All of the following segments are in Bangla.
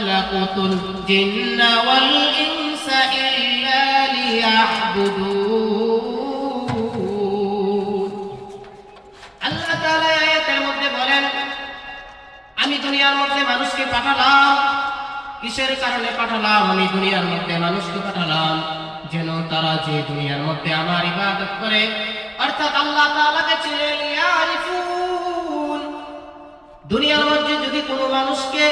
خلقت الجن والإنس إلا ليعبدون আল্লাহ তাআলা এই আয়াতের মধ্যে বলেন আমি দুনিয়ার মধ্যে মানুষকে পাঠালাম কিসের কারণে পাঠালাম আমি দুনিয়ার মধ্যে মানুষকে পাঠালাম যেন তারা যে দুনিয়ার মধ্যে আমার ইবাদত করে অর্থাৎ আল্লাহ তাআলাকে চিনে লিয়ারিফুন দুনিয়ার মধ্যে যদি কোনো মানুষকে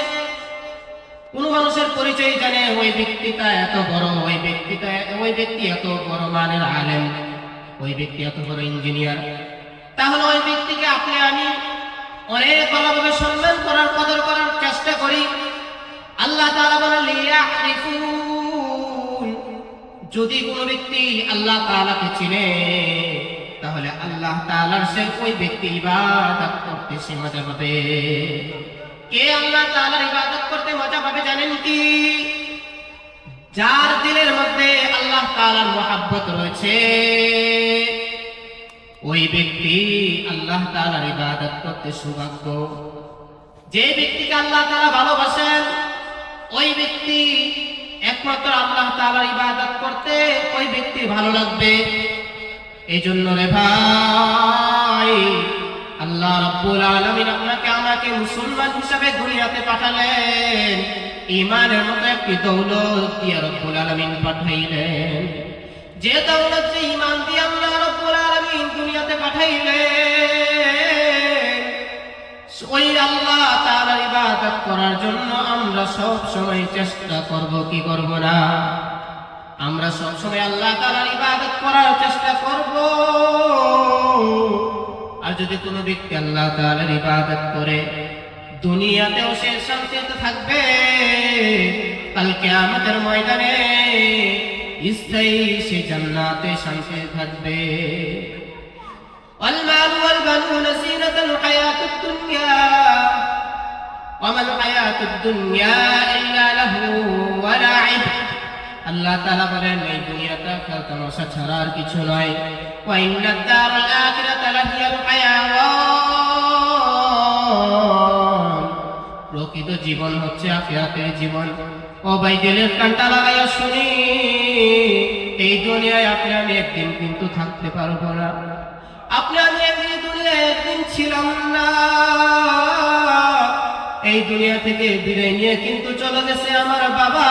কোন মানুষের পরিচয় জানে, ওই ব্যক্তিটা এত বড়, ওই ব্যক্তিটা, ওই ব্যক্তি এত বড় মানের আলেম, ওই ব্যক্তি এত বড় ইঞ্জিনিয়ার। তাহলে ওই ব্যক্তিকে আপনি, আমি অনেক ভালোভাবে সম্মান করার, কদর করার চেষ্টা করি। আল্লাহ তাআলা বলেন যদি কোনো ব্যক্তি আল্লাহ তাআলাকে চিনে, তাহলে আল্লাহ তাআলার সে ওই ব্যক্তি ইবাদত করতে সে মজা পাবে কে আল্লাহ তাআলার ইবাদত করতে যার দিলের মধ্যে আল্লাহ তালার মহাব্বত রয়েছে, ওই ব্যক্তি আল্লাহ তাআলার ইবাদত করতে সৌভাগ্য যে ব্যক্তিকে আল্লাহ তালা ভালোবাসেন, ওই ব্যক্তি একমাত্র আল্লাহ তাআলার ইবাদত করতে ওই ব্যক্তি ভালো লাগবে। এই জন্য রে ভাই, আল্লাহ রব্বুল আলমিন আপনাকে আমাকে মুসলমান হিসাবে দুনিয়াতে পাঠালেন। ইমানের মতো একটি দৌলত দিয়ে রব্বুল আলামিন পাঠাইলেন। যে দৌলত যে ইমান দিয়ে আল্লাহ রব্বুল আলামিন দুনিয়াতে পাঠাইলেন, ওই আল্লাহ তার ইবাদত করার জন্য আমরা সব সময় চেষ্টা করব, কি করব না? আমরা সব সময় আল্লাহ তাআলার ইবাদত করার চেষ্টা করব। আর যদি কোনো ব্যক্তি আল্লাহ তাআলার ইবাদত করে, দুনিয়াতেও সে শান্তিতে থাকবে কালকে আমাদের ময়দানে স্থায়ী সে জান্নাতে শান্তি থাকবে والمال والبنون زينة الحياة الدنيا وما الحياة الدنيا إلا له ولعب আল্লাহ তাআলা বলেন এই দুনিয়াটা খেল তামাশা ছাড়া আর কিছু নয় ওয়া ইন্নাদ দারাল আখিরাতা লাহিয়াল হায়াওয়ান প্রকৃত জীবন হচ্ছে আখিরাতের জীবন ও ভাই দিলের কানটা লাগাইয়া শুনি, এই দুনিয়ায় আপনি আমি একদিন কিন্তু থাকতে পারব না। আপনি আমি একদিন দুনিয়ায় একদিন ছিলাম না। এই দুনিয়া থেকে বিদায় নিয়ে কিন্তু চলে গেছে আমার বাবা।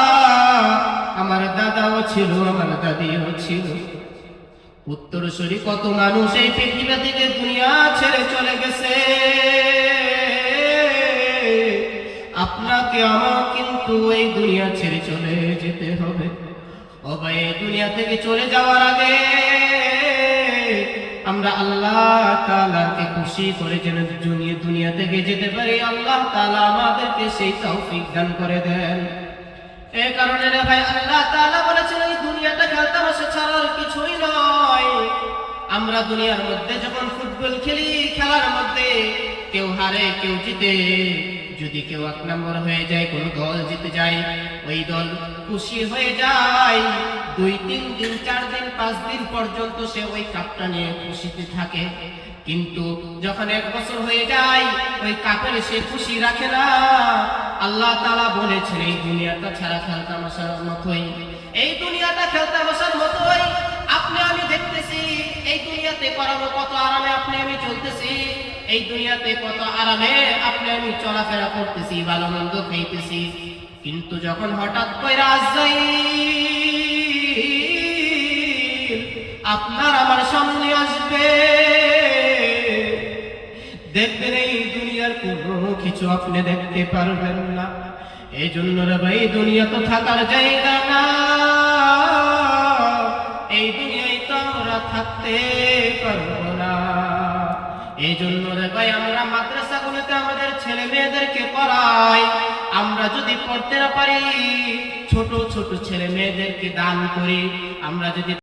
আমার দাদাও ছিল, আমার দাদিও ছিল। উত্তরসূরি কত মানুষ এই পৃথিবী থেকে দুনিয়া ছেড়ে চলে গেছে। আপনাকে আমার কিন্তু এই দুনিয়া ছেড়ে চলে যেতে হবে। ভাই এই দুনিয়া থেকে চলে যাওয়ার আগে আমরা আল্লাহ তাআলাকে খুশি করে যেন দুনিয়া দুনিয়া থেকে যেতে পারি। আল্লাহ তাআলা আমাদেরকে সেই তৌফিক দান করে দেন। এই কারণে রে ভাই, আল্লাহ তাআলা বলেছেন, এই দুনিয়াটা খেলতামাশা ছাড়া আর কিছুই নয়। আমরা দুনিয়ার মধ্যে যখন ফুটবল খেলি, খেলার মধ্যে কেউ হারে, কেউ জিতে যদি কেউ এক নম্বর হয়ে যায়, কোন দল জিতে যায়, ওই দল খুশি হয়ে যায়। দুই, তিন দিন, চার দিন, পাঁচ দিন পর্যন্ত সে ওই কাপটা নিয়ে খুশিতে থাকে। কিন্তু যখন এক বছর হয়ে যায়, ওই কাপের সে খুশি রাখে না। আল্লাহ তালা বলেছেন, এই দুনিয়াটা ছাড়া খেলতামাশার মতোই, এই দুনিয়াটা খেলতামাশার মতোই দেখতেছি, এই দুনিয়াতে করাবো কত আরামে আপনি আমি চলতেছি, এই দুনিয়াতে কত আরামে আপনি আমি চলাফেরা করতেছি ভালো মন্দ খাইতেছি। কিন্তু যখন হঠাৎ করে রাজশাহী আপনার আমার সামনে আসবে। দেখবেন এই দুনিয়ার কোনো কিছু আপনি দেখতে পারবেন না। এই জন্য রে ভাই, দুনিয়া তো থাকার জায়গা না। মাদ্রাসাগুলোতে আমাদের ছেলে মেয়েদেরকে পড়াই আমরা যদি পড়তে না পারি, ছোট ছোট ছেলে মেয়েদেরকে দান করি। আমরা যদি